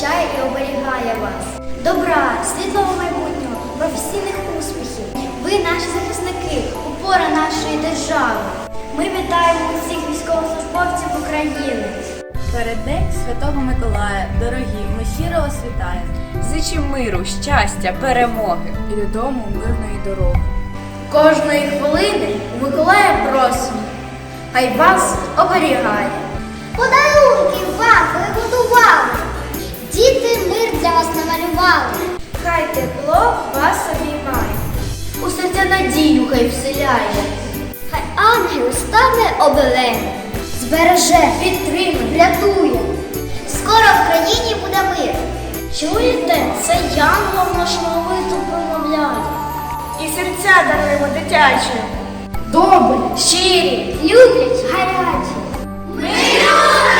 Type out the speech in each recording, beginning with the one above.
захищає і оберігає вас. Добра, світлого майбутнього, професійних успіхів. Ви наші захисники, опора нашої держави. Ми вітаємо усіх військовослужбовців України. Перед День Святого Миколая, дорогі, ми щиро вас вітаємо. Зичим миру, щастя, перемоги. І додому мирної дороги. Кожної хвилини у Миколая просимо, хай вас оберігає. Подарунки вам приготували, діти мир для вас намалювали. Хай тепло вас обіймає, у серця надію хай вселяє. Хай ангел стане оберегом, збереже, підтримує, врятує. Скоро в країні буде мир. Чуєте, це янгол наш молитву промовляє. І серця даруємо дитячі. Добрі, щирі, люблять, гарячі. Ми любимо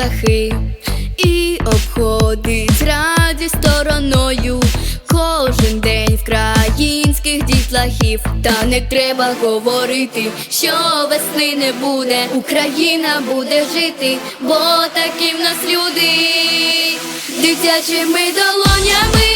птахи і обходить радість стороною. Кожен день українських дітлахів, та не треба говорити, що весни не буде, Україна буде жити, бо такі в нас люди, дитячими долонями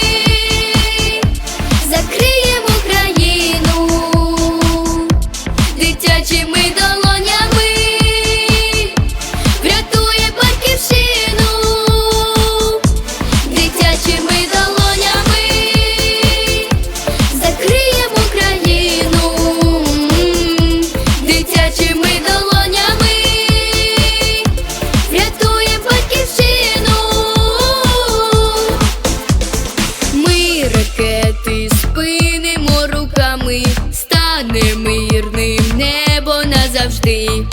назавжди,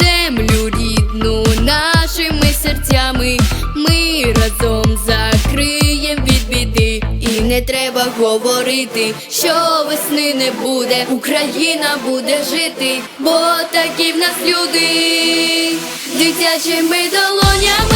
землю рідну нашими серцями, ми разом закриєм від біди, і не треба говорити, що весни не буде, Україна буде жити, бо такі в нас люди, дитячими долонями.